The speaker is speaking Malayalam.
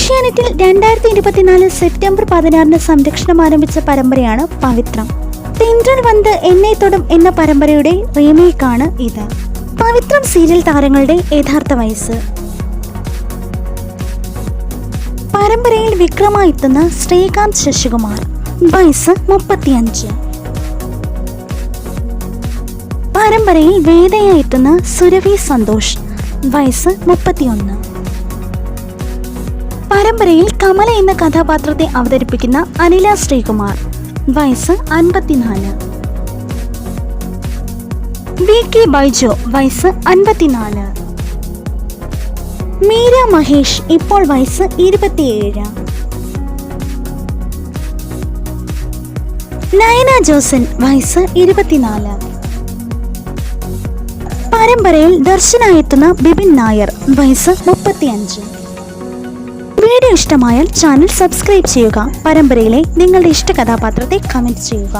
ഏഷ്യാനെറ്റിൽ രണ്ടായിരത്തി ഇരുപത്തിനാല് സെപ്റ്റംബർ പതിനാറിന് സംരക്ഷണം ആരംഭിച്ച പരമ്പരയാണ് പവിത്രം. തെன்றൽ വന്ത് എന്നെ തൊടും എന്ന പരമ്പരയുടെ റീമേക്കാണ് ഇത്. പവിത്രം സീരിയൽ താരങ്ങളുടെ യഥാർത്ഥ വയസ്സ്. പരമ്പരയിൽ വിക്രമായി എത്തുന്ന ശ്രീകാന്ത് ശശികുമാർ വയസ്സ് മുപ്പത്തിയഞ്ച്. പരമ്പരയിൽ വേദയായി എത്തുന്ന സുരവി സന്തോഷ് വയസ്സ് മുപ്പത്തിയൊന്ന്. പരമ്പരയിൽ കമല എന്ന കഥാപാത്രത്തെ അവതരിപ്പിക്കുന്ന അനില ശ്രീകുമാർ. വയസ്സ് അൻപത്തിനാല്. വി കെ ബൈജോ വയസ്സ് അൻപത്തിനാല്. മീര മഹേഷ് ഇപ്പോൾ വയസ്സ് ഇരുപത്തിയേഴ്. നയന ജോസൻ വയസ്സ് ഇരുപത്തിനാല്. പരമ്പരയിൽ ദർശനായെത്തുന്ന ബിപിൻ നായർ വയസ്സ് മുപ്പത്തിയഞ്ച്. വീഡിയോ ഇഷ്ടമായാൽ ചാനൽ സബ്സ്ക്രൈബ് ചെയ്യുക. പരമ്പരയിലെ നിങ്ങളുടെ ഇഷ്ട കഥാപാത്രത്തെ കമന്റ് ചെയ്യുക.